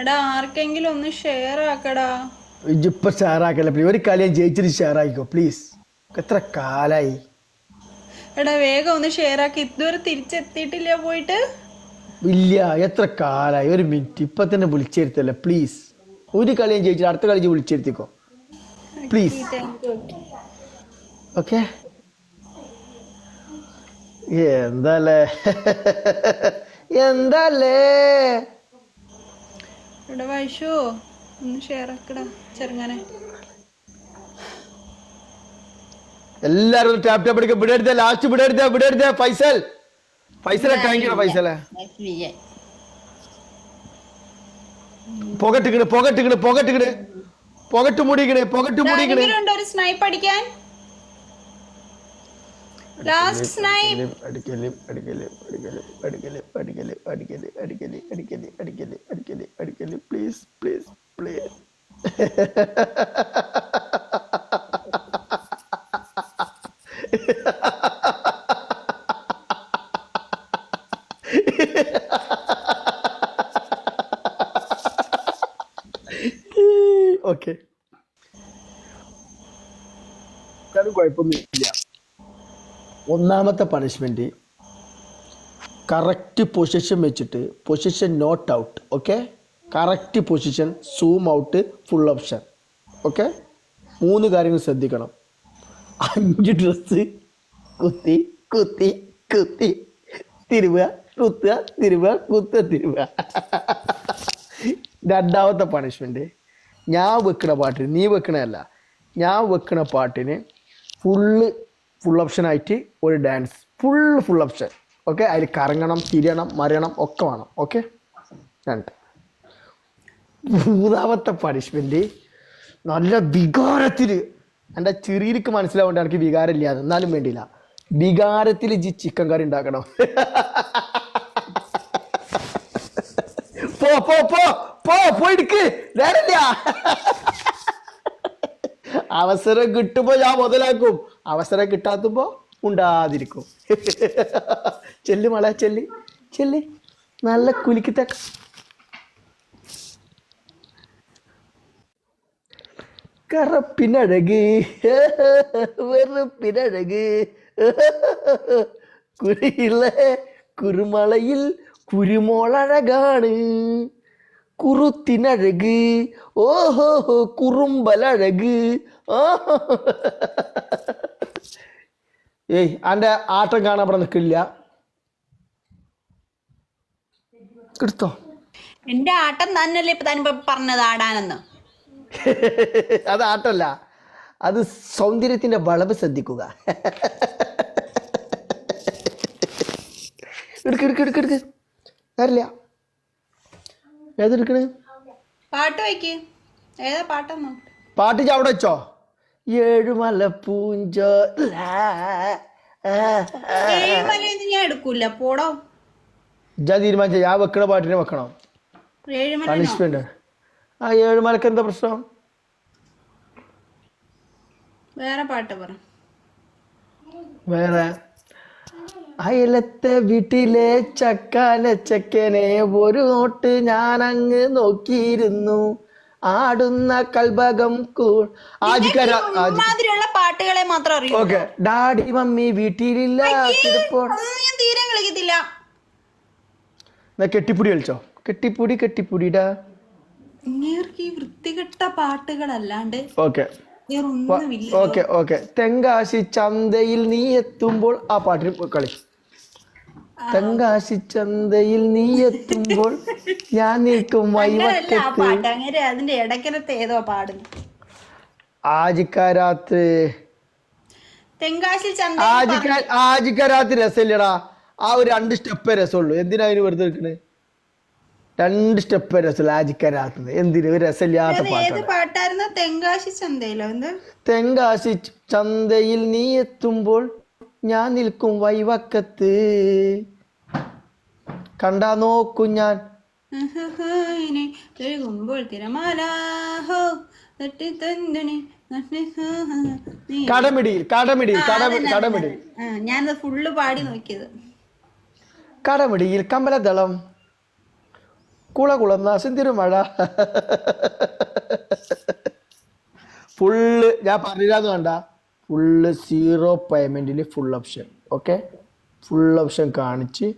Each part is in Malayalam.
എടാ ആർക്കെങ്കിലും ഒന്ന് ഷെയർ ആക്കടാ. ഇജിപ്പോ ഷെയറാക്കല്ല പ്ലീസ് ഒരു കളി ഞാൻ ജയിച്ചിട്ട് ഷെയർ ആയിക്കോ പ്ലീസ് എത്ര കാലായി. എടാ വേഗം ഒന്ന് ഷെയർ ആക്കി. ഇതുവരെ തിരിച്ചെത്തിയിട്ടില്ല പോയിട്ട്. ഇല്ല എത്ര കാലായി. ഒരു മിനിറ്റ് ഇപ്പൊ തന്നെ വിളിച്ചിരുത്തല്ലേ പ്ലീസ് ഒരു കളി ഞാൻ ജയിച്ചിട്ട് അടുത്ത കളി വിളിച്ചിരുത്തിക്കോ. പ്ലീസ് ഓക്കെ എന്താല്ലേ? എന്താല്ലേ? എടാ വൈഷു ഒന്ന് ഷെയർ ആക്കടാ ചെറുങ്ങനെ. എല്ലാരും ടാപ്പ് ടാപ്പ് എടുക്ക വിടരുത് ലാസ്റ്റ് വിടരുത് വിടരുത് ഫൈസൽ. ഫൈസലെ കാണിക്കണം ഫൈസലെ. പുകട്ടിക്കണ് പുകട്ടിക്കണ് പുകട്ടിക്കണ് പുകട്ട് മൂടിക്കണ് പുകട്ട് മൂടിക്കണ് സ്നൈപ്പ് അടിക്കാൻ. ലാസ്റ്റ് സ്നൈപ്പ് അടിക്കൽ അടിക്കൽ അടിക്കൽ അടിക്കൽ അടിക്കൽ അടിക്കൽ അടിക്കൽ അടിക്കൽ അടിക്കൽ അടിക്കൽ അടിക്കൽ പ്ലീസ് പ്ലീസ് പ്ലീസ് ഓക്കെ കുഴപ്പമൊന്നുമില്ല ഒന്നാമത്തെ പണിഷ്മെന്റ് കറക്റ്റ് പൊസിഷൻ വെച്ചിട്ട് position not out okay correct position zoom out full option okay മൂന്ന് കാര്യങ്ങൾ ശ്രദ്ധിക്കണം. അഞ്ച് ഡ്രസ്സ് കുത്തി കുത്തി കുത്തി. തിരുവുക കുത്തുക തിരുവുക കുത്തുക തിരുവുക. രണ്ടാമത്തെ പണിഷ്മെന്റ് ഞാൻ വെക്കണ പാട്ടിന് നീ വെക്കണല്ല ഞാൻ വെക്കണ പാട്ടിന് ഫുള്ള് ഫുൾ ഓപ്ഷൻ ആയിട്ട് ഒരു dance full full option okay അതിൽ കറങ്ങണം തിരിയണം മറിയണം ഒക്കെ വേണം. ഓക്കെ രണ്ട്. മൂന്നാമത്തെ പണിഷ്മെന്റ് നല്ല വികാരത്തിൽ. എന്റെ ചെറിയക്ക് മനസ്സിലാവേണ്ട എനിക്ക് വികാരമില്ല എന്നാലും വേണ്ടിയില്ല. വികാരത്തിൽ ജി ചിക്കൻ കറി ഉണ്ടാക്കണം. പോ പോ പോ. പോ പോയിടുക്ക് നേരല്ല അവസരം കിട്ടുമ്പോ ഞാൻ മുതലാക്കും. അവസരം കിട്ടാത്തുമ്പോ ഉണ്ടാതിരിക്കും. ചെല്ലു മള ചെല്ലി ചെല്ലി. നല്ല കുലിക്കത്തക്ക കറപ്പിനഴക്. വെറുപ്പിനഴക്. കുരിയിലെ കുരുമളയിൽ കുരുമോളഴകാണ്. കുറുത്തിനഴക്. ஓஹோ കുറുമ്പലഴക്. ഓഹോ ഏയ് അന്റെ ആട്ടം കാണാൻ ഇവിടെ നിൽക്കില്ല. എടുത്തോ. എന്റെ ആട്ടം തന്നെയല്ലേ ഇപ്പൊ താൻ പറഞ്ഞത് ആടാനെന്ന്? അത് ആട്ടല്ല. അത് സൗന്ദര്യത്തിന്റെ വളവ് ശ്രദ്ധിക്കുക. എടുക്ക് എടുക്ക് എടുക്ക് എടുക്ക്. നേരില്ല ഏതെടുക്കണ്? പാട്ട് വയ്ക്ക്. ഏതാ പാട്ടെന്നോ? പാട്ട് അവിടെ വെച്ചോ. ഏഴുമല പൂഞ്ച. ഏഴുമല ഞാൻ എടുക്കൂല. പോടോ. ഞാൻ തീരുമാനിച്ച. ഞാൻ വെക്കണ പാട്ടിനെ വെക്കണം. പണിഷ്മെന്റ് ആ ഏഴുമലക്ക് എന്താ പ്രശ്നം? വേറെ പാട്ട് പറ. വേറെ അയലത്തെ വീട്ടിലെ ചക്കാല ചക്കനെ ഒരു നോട്ട് ഞാൻ അങ്ങ് നോക്കിയിരുന്നു. ആടുന്ന കൽഭകം കൂൾ പാട്ടുകളെ മാത്രം അറിയൂ ഓക്കെ. ഡാഡി മമ്മി വീട്ടിലില്ല. തീരെ കളിക്കത്തില്ല. എന്നാ കെട്ടിപ്പുടി കളിച്ചോ? കെട്ടിപ്പുടി കെട്ടിപ്പുടിടാ. ഇങ്ങേർക്ക് ഈ വൃത്തികെട്ട പാട്ടുകളല്ലാണ്ട് ഓക്കെ. Okay okay. തെങ്കാശി ചന്തയിൽ നീ എത്തുമ്പോൾ ആ പാട്ടിന് കളി. തെങ്കാശി ചന്തയിൽ നീ എത്തുമ്പോൾ ഞാൻ നിൽക്കും വൈവക്കത്ത്. അതിന്റെ ഇടയ്ക്കലത്തെ ഏതോ പാടുന്നു ആജിക്കാരാത്ത്. തെങ്കാശി ചന്ത ആജിക്കാ ആജിക്കാരാത്ത് രസമില്ലടാ. ആ ഒരു രണ്ട് സ്റ്റെപ്പേ രസമുള്ളൂ. എന്തിനാ അതിന് വെറുതെ നിൽക്കണ്? രണ്ട് സ്റ്റെപ്പേ രസമുള്ള ആജിക്കാരാത്ത് എന്തിനു? രസല്ലാത്ത രസമില്ലാത്ത പാട്ടാണ്. പാട്ടായിരുന്നു? തെങ്കാശി ചന്തയിലോ തെങ്കാശി ചന്തയിൽ നീ എത്തുമ്പോൾ ഞാൻ നിൽക്കും വൈവക്കത്ത്. കണ്ടാ നോക്കും ഞാൻ. കടമിടിയിൽ കടമിടിയിൽ കടമിടിയിൽ. ഞാൻ ഫുള്ള് പാടി നോക്കിയത്. കടമിടിയിൽ കമലദളം. കുളകുളന്ന സിന്തിരുമഴ. ഫുള്ള് ഞാൻ പറഞ്ഞില്ലാന്ന് കണ്ടാ. Full zero പേയ്മെന്റിൽ full option okay full option കാണിച്ച്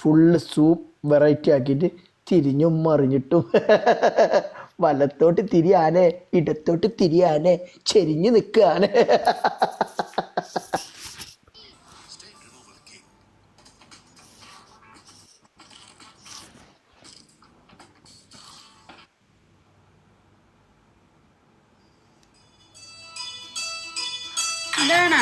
ഫുള്ള് സൂപ്പ് വെറൈറ്റി ആക്കിയിട്ട് തിരിഞ്ഞും മറിഞ്ഞിട്ടും വലത്തോട്ട് തിരിയാനേ ഇടത്തോട്ട് തിരിയാനേ ചെരിഞ്ഞു നിൽക്കുകയാണേ ഇതാണോ